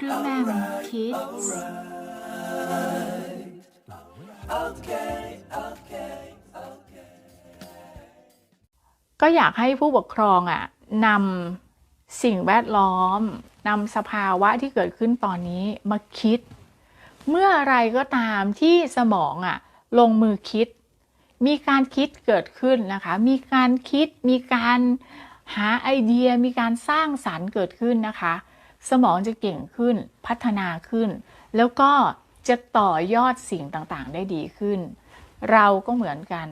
ครูแหม่มคิดก็อยากให้ผู้ปกครองอะนำสิ่งแวดล้อมนำสภาวะที่เกิดขึ้นตอนนี้มาคิด เมื่ออะไรก็ตามที่สมองอะลงมือคิด มีการคิดเกิดขึ้นนะคะ มีการคิดมีการหาไอเดียมีการสร้างสรรค์เกิดขึ้นนะคะ สมองจะเก่งขึ้นพัฒนาขึ้น แล้วก็จะต่อยอดสิ่งต่างๆ ได้ดีขึ้น เราก็เหมือนกัน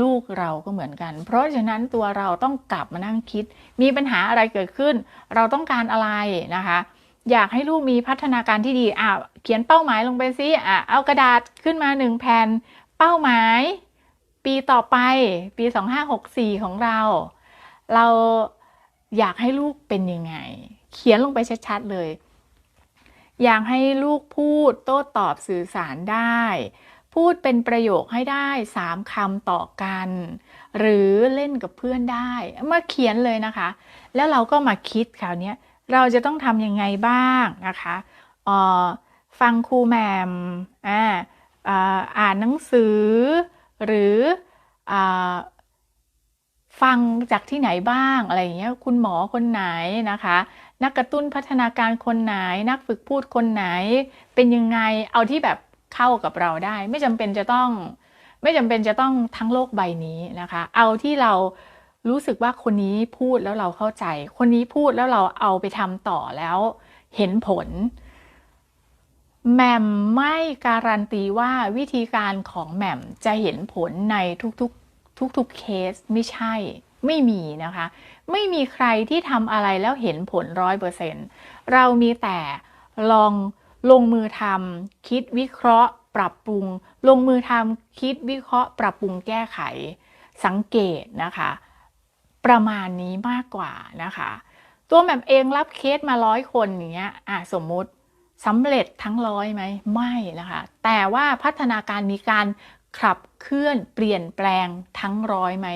ลูกเราก็เหมือนกัน เพราะฉะนั้นตัวเราต้องกลับมานั่งคิด มีปัญหาอะไรเกิดขึ้น เราต้องการอะไรนะคะ อยากให้ลูกมีพัฒนาการที่ดีอะเขียนเป้าหมายลงไปซิอะเอากระดาษขึ้นมาหนึ่งแผ่นเป้าหมาย ปีต่อไป ปี 2564 ของเรา เราอยากให้ลูกเป็นยังไง เขียนลงไปชัดๆเลย อยากให้ลูกพูดโต้ตอบสื่อสารได้ พูดเป็นประโยคให้ได้สามคำต่อกัน หรือเล่นกับเพื่อนได้มาเขียนเลยนะคะ แล้วเราก็มาคิดคราวนี้เราจะต้องทำยังไงบ้างนะคะออฟังครูแมมอ่าอ่าอ่านหนังสือหรืออ ฟังจากที่ไหนบ้างอะไรอย่างเงี้ยคุณหมอคนไหนนะคะ นักกระตุ้นพัฒนาการคนไหน นักฝึกพูดคนไหน เป็นยังไงเอาที่แบบเข้ากับเราได้ ไม่จำเป็นจะต้อง ไม่จำเป็นจะต้องทั้งโลกใบนี้นะคะ เอาที่เรารู้สึกว่าคนนี้พูดแล้วเราเข้าใจ คนนี้พูดแล้วเราเอาไปทำต่อแล้วเห็นผลแหม่มไม่การันตีว่าวิธีการของแหม่มจะเห็นผลในทุกๆ ทุกๆเคสไม่ใช่ไม่มีนะคะ ไม่มีใครที่ทำอะไรแล้วเห็นผลร้อยเปอร์เซ็นต์เรามีแต่ลองลงมือทำคิดวิเคราะห์ ปรับปรุง ลงมือทำคิดวิเคราะห์ ปรับปรุงแก้ไข สังเกตนะคะ ประมาณนี้มากกว่านะคะ ตัวแหม่มเองรับเคสมาร้อยคนอย่างเงี้ยอะสมมุติสำเร็จทั้งร้อยไหมไม่นะคะ แต่ว่าพัฒนาการมีการ ขับเคลื่อนเปลี่ยนแปลงทั้งร้อยไหม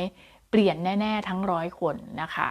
เปลี่ยนแน่ ๆ ทั้งร้อยคนนะคะ